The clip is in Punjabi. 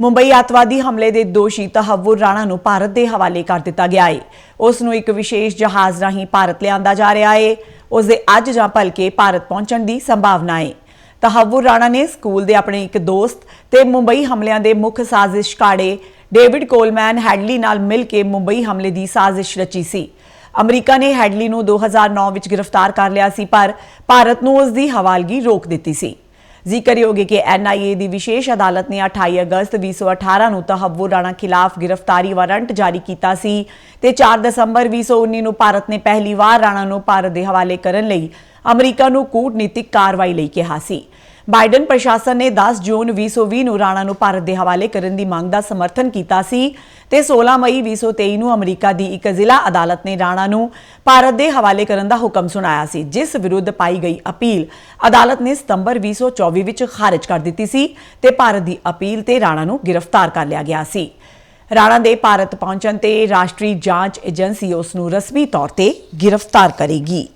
ਮੁੰਬਈ ਅੱਤਵਾਦੀ ਹਮਲੇ ਦੇ ਦੋਸ਼ੀ ਤਹੱਵੁਰ ਰਾਣਾ ਨੂੰ ਭਾਰਤ ਦੇ ਹਵਾਲੇ ਕਰ ਦਿੱਤਾ ਗਿਆ ਹੈ ਉਸ ਨੂੰ ਇੱਕ ਵਿਸ਼ੇਸ਼ ਜਹਾਜ਼ ਰਾਹੀਂ ਭਾਰਤ ਲਿਆਂਦਾ ਜਾ ਰਿਹਾ ਹੈ ਉਸ ਦੇ ਅੱਜ ਜਾਂ ਭਲਕੇ ਭਾਰਤ ਪਹੁੰਚਣ ਦੀ ਸੰਭਾਵਨਾ ਹੈ ਤਹੱਵੁਰ ਰਾਣਾ ਨੇ ਸਕੂਲ ਦੇ ਆਪਣੇ ਇੱਕ ਦੋਸਤ ਤੇ ਮੁੰਬਈ ਹਮਲਿਆਂ ਦੇ ਮੁੱਖ ਸਾਜ਼ਿਸ਼ਕਾੜੇ ਡੇਵਿਡ ਕੋਲਮੈਨ ਹੈਡਲੀ ਨਾਲ ਮਿਲ ਕੇ ਮੁੰਬਈ ਹਮਲੇ ਦੀ ਸਾਜ਼ਿਸ਼ ਰਚੀ ਸੀ। ਅਮਰੀਕਾ ਨੇ ਹੈਡਲੀ ਨੂੰ 2009 ਵਿੱਚ ਗ੍ਰਿਫਤਾਰ ਕਰ ਲਿਆ ਸੀ, ਪਰ ਭਾਰਤ ਨੂੰ ਉਸ ਦੀ ਹਵਾਲਗੀ ਰੋਕ ਦਿੱਤੀ ਸੀ। ਜ਼ਿਕਰਯੋਗ ਹੈ ਕਿ ਐਨਆਈਏ ਦੀ ਵਿਸ਼ੇਸ਼ ਅਦਾਲਤ ਨੇ 28 ਅਗਸਤ 2018 ਨੂੰ ਤਹੱਵੁਰ ਰਾਣਾ ਖਿਲਾਫ ਗ੍ਰਿਫਤਾਰੀ ਵਾਰੰਟ ਜਾਰੀ ਕੀਤਾ ਸੀ ਤੇ 4 ਦਸੰਬਰ 2019 ਨੂੰ ਭਾਰਤ ਨੇ ਪਹਿਲੀ ਵਾਰ ਰਾਣਾ ਨੂੰ ਭਾਰਤ ਦੇ ਹਵਾਲੇ ਕਰਨ ਲਈ ਅਮਰੀਕਾ ਨੂੰ ਕੂਟਨੀਤਿਕ ਕਾਰਵਾਈ ਲਈ ਕਿਹਾ ਸੀ। ਬਾਈਡਨ ਪ੍ਰਸ਼ਾਸਨ ਨੇ 10 ਜੂਨ 2020 ਨੂੰ ਰਾਣਾ ਨੂੰ ਭਾਰਤ ਦੇ ਹਵਾਲੇ ਕਰਨ ਦੀ ਮੰਗ ਦਾ ਸਮਰਥਨ ਕੀਤਾ ਸੀ ਤੇ 16 ਮਈ 2023 ਨੂੰ ਅਮਰੀਕਾ ਦੀ ਇੱਕ ਜ਼ਿਲ੍ਹਾ ਅਦਾਲਤ ਨੇ ਰਾਣਾ ਨੂੰ ਭਾਰਤ ਦੇ ਹਵਾਲੇ ਕਰਨ ਦਾ ਹੁਕਮ ਸੁਣਾਇਆ ਸੀ, ਜਿਸ ਵਿਰੁੱਧ ਪਾਈ ਗਈ ਅਪੀਲ। ਅਦਾਲਤ ਨੇ ਸਤੰਬਰ 2024 ਵਿੱਚ ਖਾਰਜ ਕਰ ਦਿੱਤੀ ਸੀ ਤੇ ਭਾਰਤ ਦੀ ਅਪੀਲ ਤੇ ਰਾਣਾ ਨੂੰ ਗ੍ਰਿਫਤਾਰ ਕਰ ਲਿਆ ਗਿਆ ਸੀ। ਰਾਣਾ ਦੇ ਭਾਰਤ ਪਹੁੰਚਣ ਤੇ ਰਾਸ਼ਟਰੀ ਜਾਂਚ ਏਜੰਸੀ ਉਸ ਨੂੰ ਰਸਮੀ ਤੌਰ ਤੇ ਗ੍ਰਿਫਤਾਰ ਕਰੇਗੀ।